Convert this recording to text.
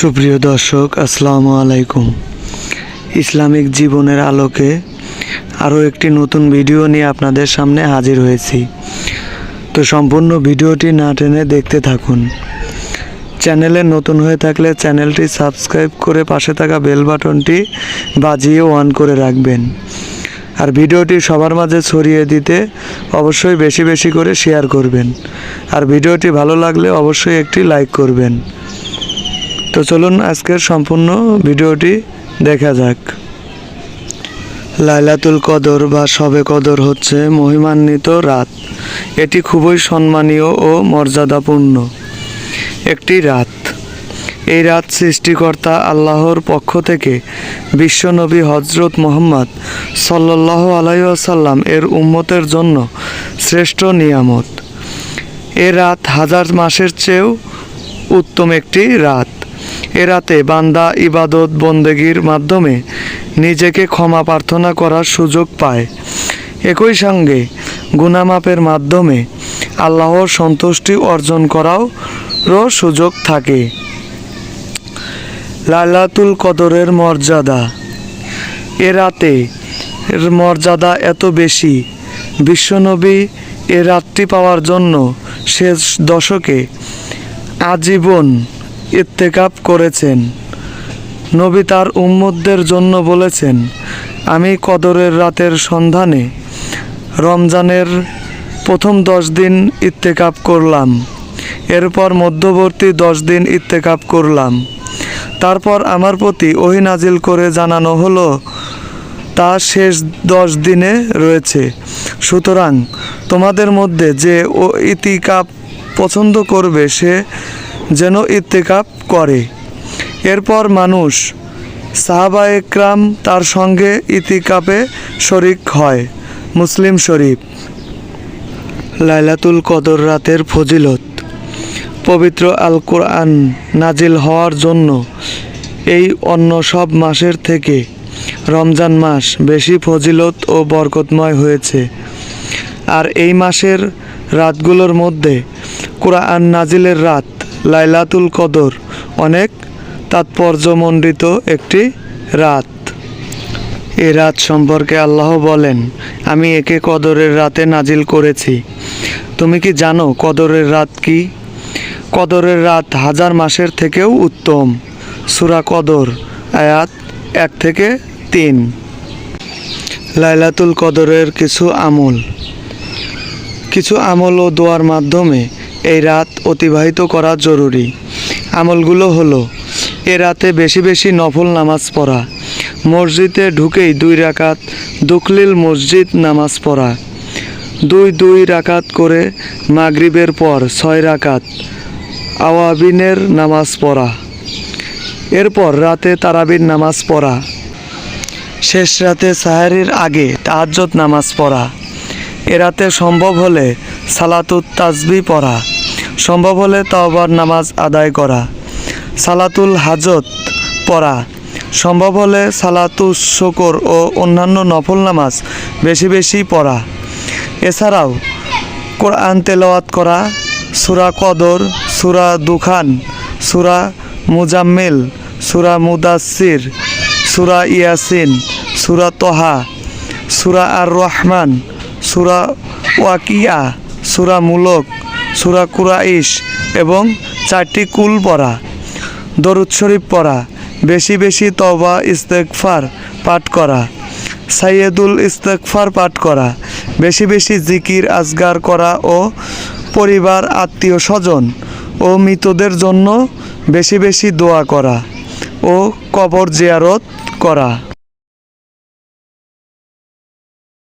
সুপ্রিয় দর্শক, আসসালামু আলাইকুম। ইসলামিক জীবনের আলোকে আরও একটি নতুন ভিডিও নিয়ে আপনাদের সামনে হাজির হয়েছি। তো সম্পূর্ণ ভিডিওটি না টেনে দেখতে থাকুন। চ্যানেলে নতুন হয়ে থাকলে চ্যানেলটি সাবস্ক্রাইব করে পাশে থাকা বেল বাটনটি বাজিয়ে অন করে রাখবেন। আর ভিডিওটি সবার মাঝে ছড়িয়ে দিতে অবশ্যই বেশি বেশি করে শেয়ার করবেন। আর ভিডিওটি ভালো লাগলে অবশ্যই একটি লাইক করবেন। তো চলুন আজকের সম্পূর্ণ ভিডিওটি দেখা যাক। লাইলাতুল কদর বা শবে কদর হচ্ছে মহিমান্বিত রাত। এটি খুবই সম্মানীয় ও মর্যাদাপূর্ণ একটি রাত। এই রাত সৃষ্টিকর্তা আল্লাহর পক্ষ থেকে বিশ্বনবী হজরত মোহাম্মদ সাল্লাহ আলাইসাল্লাম এর উম্মতের জন্য শ্রেষ্ঠ নিয়ামত। এ রাত হাজার মাসের চেয়েও উত্তম একটি রাত। এ রাতে বান্দা ইবাদত বন্দেগীর মাধ্যমে নিজেকে ক্ষমা প্রার্থনা করার সুযোগ পায়। একই সঙ্গে গুনামাপের মাধ্যমে আল্লাহর সন্তুষ্টি অর্জন করারও সুযোগ থাকে। লালাতুল কদরের মর্যাদা। এ রাতে এর মর্যাদা এত বেশি। বিশ্বনবী এ রাতটি পাওয়ার জন্য শেষ দশকে আজীবন ইত্তেকাপ করেছেন। নবী তার উম্মতদের জন্য বলেছেন, আমি কদরের রাতের সন্ধানে রমজানের প্রথম দশ দিন ইত্তেকাপ করলাম। এরপর মধ্যবর্তী দশ দিন ইত্তেকাপ করলাম। তারপর আমার প্রতি ওহি নাজিল করে জানানো হলো, তা শেষ দশ দিনে রয়েছে। সুতরাং তোমাদের মধ্যে যে ও ইতিকাপ পছন্দ করবে, সে যেন ইত্তেকাপ করে। এরপর মানুষ সাহাবা একরাম তার সঙ্গে ইতিকাপে শরিক হয়। মুসলিম শরীফ, লাইলাতুল কদর রাতের ফজিলত। পবিত্র আল কোরআন নাজিল হওয়ার জন্য এই অন্য সব মাসের থেকে রমজান মাস বেশি ফজিলত ও বরকতময় হয়েছে। আর এই মাসের রাতগুলোর মধ্যে কোরআন নাজিলের রাত লাইলাতুল কদর, অনেক তাৎপর্যমণ্ডিত একটি রাত। এ রাত সম্পর্কে আল্লাহ বলেন, আমি একে কদরের রাতে নাজিল করেছি। তুমি কি জানো কদরের রাত কি? কদরের রাত হাজার মাসের থেকেও উত্তম। সুরা কদর, আয়াত এক থেকে তিন। লাইলাতুল কদরের কিছু আমল। কিছু আমল ও দোয়ার মাধ্যমে এই রাত অতিবাহিত করা জরুরি। আমলগুলো হলো, এ রাতে বেশি বেশি নফল নামাজ পড়া, মসজিদে ঢুকেই দুই রাকাত দুখলিল মসজিদ নামাজ পড়া, দুই দুই রাকাত করে মাগরিবের পর ছয় রাকাত আওয়াবিনের নামাজ পড়া, এরপর রাতে তারাবির নামাজ পড়া, শেষ রাতে সাহারির আগে তাহাজ্জত নামাজ পড়া, এ রাতে সম্ভব হলে সালাতুত তাজবি পড়া সম্ভব হলে তাওবার নামাজ আদায় করা। সালাতুল হাজত পড়া। সম্ভব হলে সালাতুস শকর ও অন্যান্য নফল নামাজ বেশি বেশি পড়া। এছাড়াও কোরআন তেলাওয়াত করা, সুরা কদর, সুরা দুখান, সুরা মুজাম্মিল, সুরা মুদাসির সুরা ইয়াসিন, সুরা তোহা, সুরা আর রহমান সুরা ওয়াকিয়া, সুরা মুলক সুরা কুরাইশ এবং চারটি কুল পড়া, দরুদ শরীফ পড়া, বেশি বেশি তবা ইস্তেকফার পাঠ করা, সাইয়েদুল ইস্তেকফার পাঠ করা, বেশি বেশি জিকির, আজগার করা ও পরিবার, আত্মীয় স্বজন ও মৃতদের জন্য বেশি বেশি দোয়া করা ও কবর জিয়ারত করা।